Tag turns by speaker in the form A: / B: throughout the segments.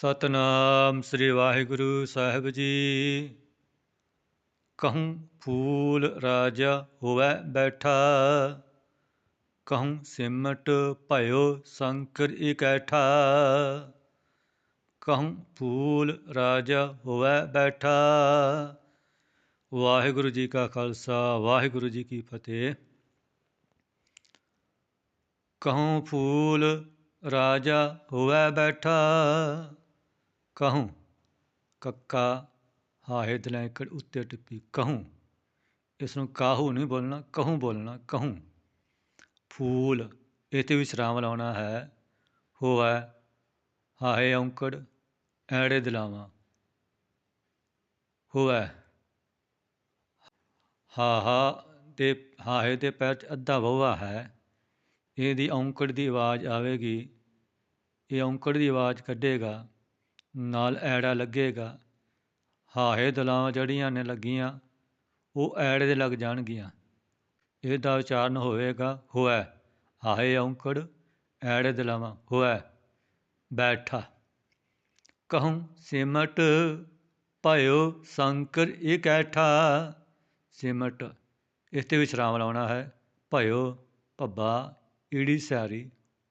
A: ਸਤਨਾਮ ਸ੍ਰੀ ਵਾਹਿਗੁਰੂ ਸਾਹਿਬ ਜੀ। ਕਹੂੰ ਫੂਲ ਰਾਜਾ ਹੋਵੈ ਬੈਠਾ, ਕਹੂੰ ਸਿਮਟ ਭਇਓ ਸੰਕਰ ਇਕੈਠਾ, ਕਹੂੰ ਫੂਲ ਰਾਜਾ ਹੋਵੈ ਬੈਠਾ। ਵਾਹਿਗੁਰੂ ਜੀ ਕਾ ਖਾਲਸਾ, ਵਾਹਿਗੁਰੂ ਜੀ ਕੀ ਫਤਿਹ। ਕਹੂੰ ਫੂਲ ਰਾਜਾ ਹੋਵੈ ਬੈਠਾ ਕਹੂੰ, ਕੱਕਾ ਹਾਹੇ ਦਲੈਂਕੜ ਉੱਤੇ ਟਿੱਪੀ, ਕਹੂੰ ਇਸ ਨੂੰ ਕਾਹੂ ਨਹੀਂ ਬੋਲਣਾ, ਕਹੂੰ ਬੋਲਣਾ, ਕਹੂੰ। ਫੂਲ ਇਥੇ ਵਿਸਰਾਮ ਲਾਉਣਾ ਹੈ, ਹੋਵੈ ਹਾਹੇ ਔਂਕੜ, ਐੜੇ ਦਿਲਾਵਾਂ। ਹੋਵੈ ਹਾਹਾ ਦੇ, ਹਾਹੇ ਦੇ ਪੈਰ 'ਚ ਅੱਧਾ ਵਵਾ ਹੈ, ਇਹਦੀ ਔਂਕੜ ਦੀ ਆਵਾਜ਼ ਆਵੇਗੀ, ਇਹ ਔਂਕੜ ਦੀ ਆਵਾਜ਼ ਕੱਢੇਗਾ। ਨਾਲ ਐੜਾ ਲੱਗੇਗਾ। ਹਾਹੇ ਦਲਾਵਾਂ ਜੜੀਆਂ ਨੇ ਲੱਗੀਆਂ, ਉਹ ਐੜੇ ਦੇ ਲੱਗ ਜਾਣਗੀਆਂ। ਇਹਦਾ ਉਚਾਰਨ ਹੋਵੇਗਾ, ਹੋਐ। ਹਾਹੇ ਔਂਕੜ, ਐੜੇ ਦਲਾਵਾਂ, ਹੋਐ। ਬੈਠਾ। ਕਹੂੰ, ਸਿਮਟ, ਭਇਓ ਸੰਕਰ ਇਕੈਠਾ ਸਿਮਟ ਇਸਤੇ ਵਿਸਰਾਮ ਲਾਉਣਾ ਹੈ। ਭਇਓ, ਭੱਬਾ, ਈੜੀ ਸਿਆਰੀ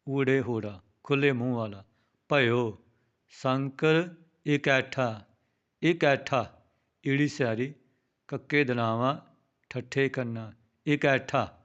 A: ਊੜੇ, ਹੋੜਾ ਖੁੱਲੇ ਮੂੰਹ ਵਾਲਾ। ਭਇਓ ਸੰਕਰ ਇਕੈਠਾ ਇਕੈਠਾ ਈੜੀ ਸਿਆਰੀ ਕੱਕੇ ਦਲਾਵਾਂ ਠੱਠੇ ਕੰਨਾ ਇਕੈਠਾ।